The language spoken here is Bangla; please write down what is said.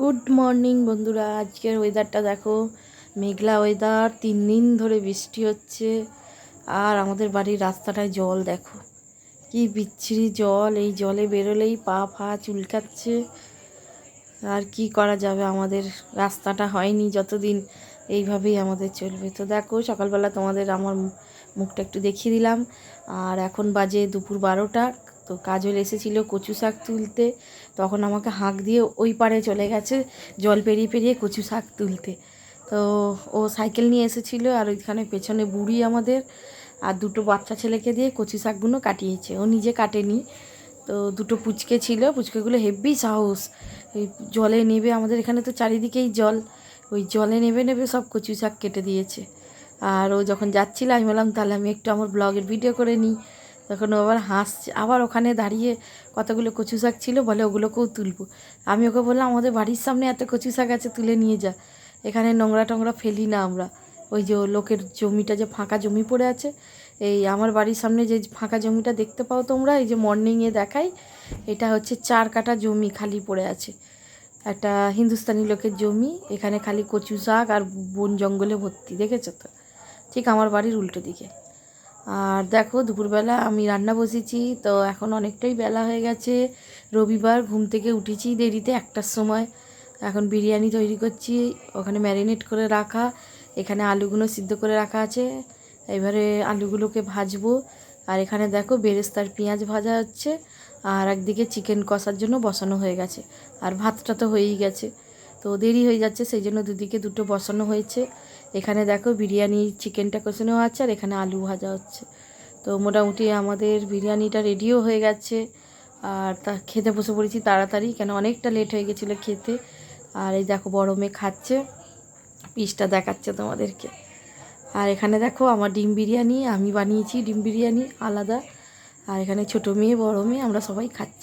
গুড মর্নিং বন্ধুরা, আজকের ওয়েদারটা দেখো। মেঘলা ওয়েদার তিন দিন ধরে বৃষ্টি হচ্ছে। আর আমাদের বাড়ির রাস্তাটায় জল দেখো। কি বিচ্ছিরি জল, এই জলে বেরোলেই পা ফা চুলকাচ্ছে। আর কি করা যাবে, আমাদের রাস্তাটা হয়নি যতদিন এইভাবেই আমাদের চলবে। তো দেখো, সকালবেলা তোমাদের আমার মুখটা একটু দেখিয়ে দিলাম। আর এখন বাজে দুপুর বারোটা। তো কাজল এসেছিল কচু শাক তুলতে, তখন আমাকে হাঁক দিয়ে ওই পারে চলে গেছে জল পেরিয়ে পেরিয়ে কচু শাক তুলতে। তো ও সাইকেল নিয়ে এসেছিল আর ওইখানে পেছনে বুড়ি আমাদের আর দুটো বাচ্চা ছেলেকে দিয়ে কচু শাকগুলো কাটিয়েছে। ও নিজে কাটেনি, তো দুটো পুচকে ছিল, পুচকেগুলো হেভি সাহস। এই জলে নেবে আমাদের এখানে তো চারিদিকেই জল, ওই জলে নেবে নেবে সব কচু শাক কেটে দিয়েছে। আর ও যখন যাচ্ছিল আমি বললাম, তাহলে আমি একটু আমার ব্লগের ভিডিও করে নিই। তখন ও আবার হাসছে। আবার ওখানে দাঁড়িয়ে কতগুলো কচু শাক ছিল বলে ওগুলোকেও তুলবো। আমি ওকে বললাম, আমাদের বাড়ির সামনে এত কচু শাক আছে, তুলে নিয়ে যা। এখানে নোংরা টোংরা ফেলি না আমরা। ওই যে লোকের জমিটা যে ফাঁকা জমি পড়ে আছে, এই আমার বাড়ির সামনে যে ফাঁকা জমিটা দেখতে পাও তোমরা, এই যে মর্নিংয়ে দেখাই, এটা হচ্ছে চার কাটা জমি খালি পড়ে আছে। একটা হিন্দুস্তানি লোকের জমি, এখানে খালি কচু শাক আর বন জঙ্গলে ভর্তি, দেখেছ তো? ঠিক আমার বাড়ির উল্টো দিকে। আর দেখো, দুপুরবেলা আমি রান্না বসেছি, তো এখন অনেকটাই বেলা হয়ে গেছে। রবিবার ঘুম থেকে উঠেছি দেরিতে একটার সময়। এখন বিরিয়ানি তৈরি করছি, ওখানে ম্যারিনেট করে রাখা, এখানে আলুগুলো সিদ্ধ করে রাখা আছে। এবারে আলুগুলোকে ভাজবো। আর এখানে দেখো, বেরেস্তার পেঁয়াজ ভাজা হচ্ছে, আর একদিকে চিকেন কষার জন্য বসানো হয়ে গেছে। আর ভাতটা তো হয়েই গেছে। তো দেরি হয়ে যাচ্ছে সেই জন্য দুদিকে দুটো বসানো হয়েছে। এখানে দেখো বিরিয়ানি, চিকেনটা কষানো আছে, আর এখানে আলু ভাজা হচ্ছে। তো মোটামুটি আমাদের বিরিয়ানিটা রেডিও হয়ে গেছে, আর তা খেতে বসে পড়েছি তাড়াতাড়ি, কেন অনেকটা লেট হয়ে গেছিল খেতে। আর এই দেখো বড় মেয়ে খাচ্ছে, পিসটা দেখাচ্ছে তোমাদেরকে। আর এখানে দেখো আমার ডিম বিরিয়ানি, আমি বানিয়েছি ডিম বিরিয়ানি আলাদা। আর এখানে ছোটো মেয়ে, বড় মেয়ে, আমরা সবাই খাচ্ছি।